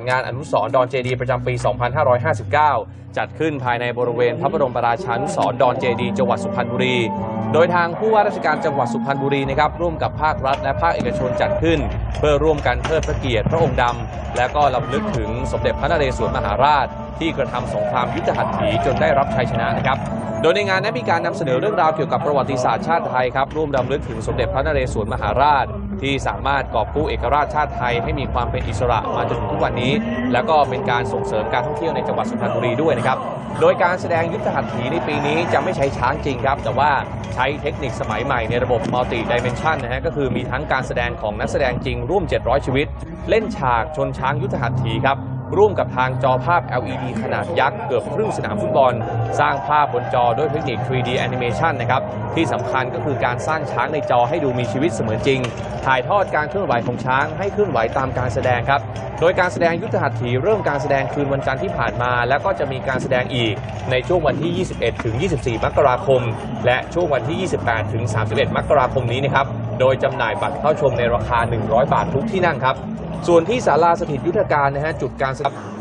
งานอนุสรณ์ดอนเจดีประจำปี 2559 จัดขึ้นภายในบริเวณพระบรมราชานุสรณ์ดอนเจดีจังหวัดสุพรรณบุรี โดยทางผู้ว่าราชการจังหวัดสุพรรณบุรีนะครับร่วมกับภาครัฐและภาคเอกชนจัดขึ้น เพื่อร่วมกันเทิดพระเกียรติพระองค์ดำและก็ลำลึกถึงสมเด็จพระนเรศวรมหาราช ที่กระทำสงครามยุทธหัตถีจนได้รับชัยชนะนะครับ โดยในงานนั้นมีการนำเสนอเรื่องราวเกี่ยวกับประวัติศาสตร์ชาติไทยครับร่วมรำลึกถึงสมเด็จพระนเรศวรมหาราช ที่สามารถกอบกู้เอกราชชาติไทยให้มีความเป็นอิสระมาจนถึงทุกวันนี้ แล้วก็เป็นการส่งเสริมการท่องเที่ยวในจังหวัดสุพรรณบุรีด้วยนะครับโดยการแสดงยุทธหัตถีในปีนี้จะไม่ใช้ช้างจริงครับ แต่ว่าใช้เทคนิคสมัยใหม่ในระบบมัลติดิเมนชันนะฮะก็คือมีทั้งการแสดงของนักแสดงจริงร่วม 700 ชีวิต เล่นฉากชนช้างยุทธหัตถีครับ ร่วมกับทางจอภาพ LED ขนาดยักษ์เกือบครึ่งสนามฟุตบอล สร้างภาพบนจอด้วยเทคนิค 3D Animation นะครับที่สำคัญก็คือการสร้างช้างในจอให้ดูมีชีวิตเสมือนจริง ถ่ายทอดการเคลื่อนไหวของช้างให้เคลื่อนไหวตามการแสดงครับ โดยการแสดงยุทธหัตถีเริ่มการแสดงคืนวันจันทร์ที่ผ่านมา แล้วก็จะมีการแสดงอีกในช่วงวันที่ 21 ถึง 24 มกราคม และช่วงวันที่ 28 ถึง 31 มกราคมนี้นะครับ โดยจำหน่ายบัตรเข้าชมในราคา 100 บาททุกที่นั่งครับ ส่วนที่ศาลาสถิตยุทธการนะฮะจุดการสดง